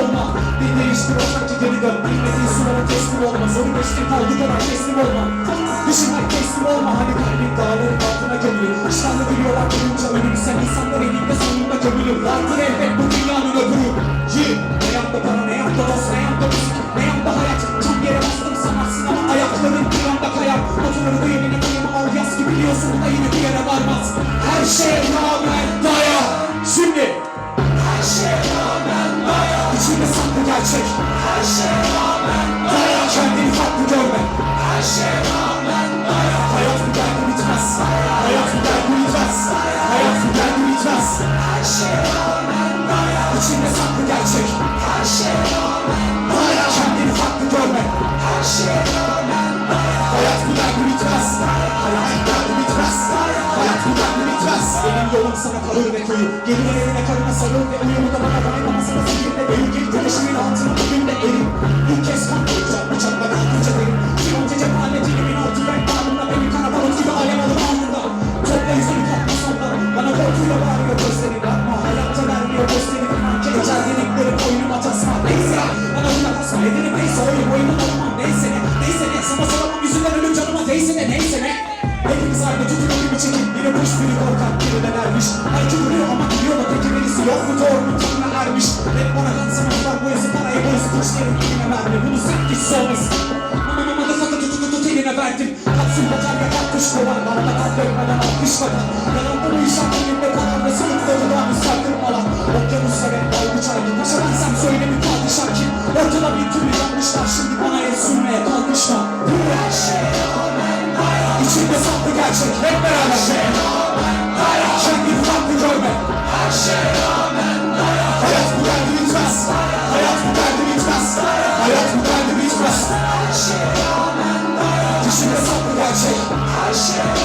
olma Bir değiştir olmak ki geri dön. Bilmediğin sınava teslim olma. Soru geçti kaldı kadar teslim olma. Düşünmek teslim olma. Hani kalbin dağların altına gömülür. İştahlı biliyorlar duyunca ölüm Sen insanlar elinde sonunda gömülür. Vardır elbet bu dünyanın öbürü. Yi Ne yaptı para ne yaptı dost ne yaptı müzik Ne yaptı hayat. Çok yere bastım sanatsın ama ayakların bir anda kayar. Notuları duyumunu duyumu al yaz ki biliyorsun da yine bir yere varmaz. Her şeye rağmen İçinde saklı gerçek Her şeye rağmen daya Kendini farklı görme Her şeye rağmen Hayat bu derdi bitmez Hayat bu derdi bitmez Hayat bu derdi bitmez Benim yolum sana kalır ve koyu Gelir evine karına sarıl ve uyumu da bana dayanamaz sana sihirle Eğil çekip Biri kuş biri korkak de derviş Belki vuruyor ama biliyor da teki birisi yok mu? Doğru mu tanrı ermiş Hep bana kansamışlar boyası parayı boyası kuşların eline verdi Bunu sen hiç sormasın. Ama mamada sakı tutu tutu tut eline verdim. Katsın bacar ya kalk kuş kovar Bana kalk dönmeden alkışmadan Yanımda bu iş aklımda kalan ve sınıf doludan sakırmalar Okyanuslar hep dalgıç aydı Paşa bensem söyle bir padişah kim Ortada bir türlü yanlışlar Şimdi bana el sürmeye kalkışma. Bu her hayat İçinde saklı gerçek. Hep beraber. Her Russia.